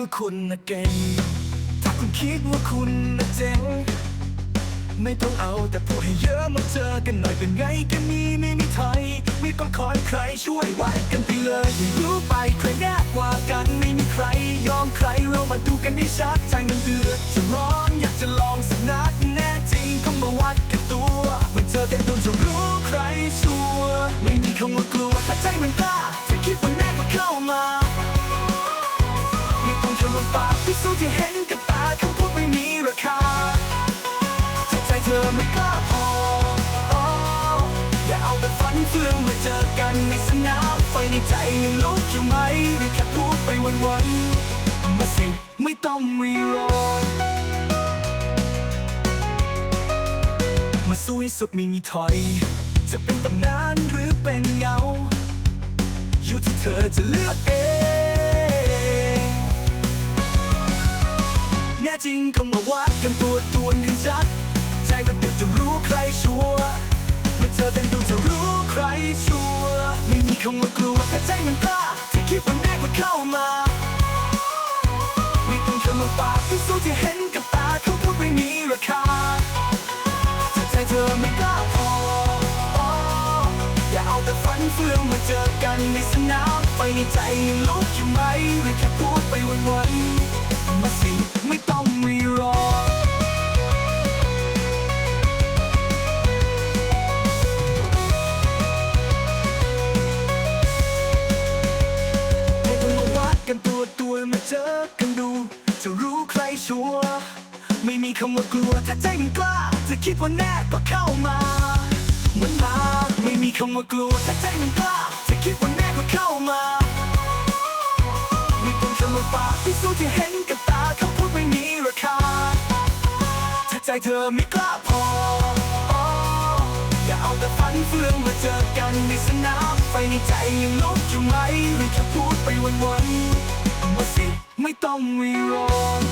ว่าคุณน่ะเก่ง ถ้าคุณคิดว่าคุณน่ะเจ๋ง ไม่ต้องเอาแต่พูดให้เยอะมาเจอกันหน่อยเป็นไงกันมีไม่มีถอยไม่ต้องคอยใครช่วยวัดกันไปเลย รู้ไปใครแน่กว่ากันไม่มีใคร ยอมใครเรามาดูกันได้ชัดใจมันเดือดจะร้อนอยากจะลองสักนัดแน่จริงก็มาวัดกันตัวเมื่อเจอกันโดนจะรู้ใครชัวไม่มีคำว่ากลัวถ้าใจมันกล้า พิสูจน์ที่เห็นกับตาคำพูดไม่มีราคาถ้าใจเธอไม่กล้าพออ๋อย่าเอาแต่ฝันเฟื่องมาเจอกันในสนามไฟในใจยังลุกอยู่ไหมหรือแค่พูดไปวันๆมาสิไม่ต้องรีรอมาสู้ให้สุดไมีมีถอย จะเป็นตำนานหรือเป็นเงาอยู่ที่เธอจะเลือกเอง จริงก็มาวัดกันตัวตัวนึงชัดใจก็เดือดจะรู้ใครชัวร์เมื่อเธอเต้นดูจะรู้ใครชัวร์ไม่มีคำว่ากลัวแต่ใจมันกล้าที่คิดว่าแน่กว่าเข้ามาไม่ต้องเธอมาปากพิสูจน์ที่เห็นกับตาเขาพูดไม่มีราคาถ้าใจเธอไม่กล้าพออ๋ออย่าเอาแต่ฝันเฟื่องมาเจอกันในสนามไฟในใจยังลุกอยู่ไหมหรือแค่พูดไปวันๆ ใครชัวร์ไม่มีคำว่ากลัวถ้าใจมันกล้า จะคิดว่าแน่ก็เข้ามาเหมือนมาไม่มีคำว่ากลัวถ้าใจมันกล้า จะคิดว่าแน่ก็เข้ามาไม่ต้องทำมาปากพิสูจน์ที่เห็นกับตาเขาพูดไม่มีราคาถ้าใจเธอไม่กล้าพออย่าเอาแต่ฝันเฟื่องมาเจอกันในสนามไฟในใจยังลุกอยู่ไหมหรือแค่พูดไปวันๆ มาสิ ไม่ต้องรีรอน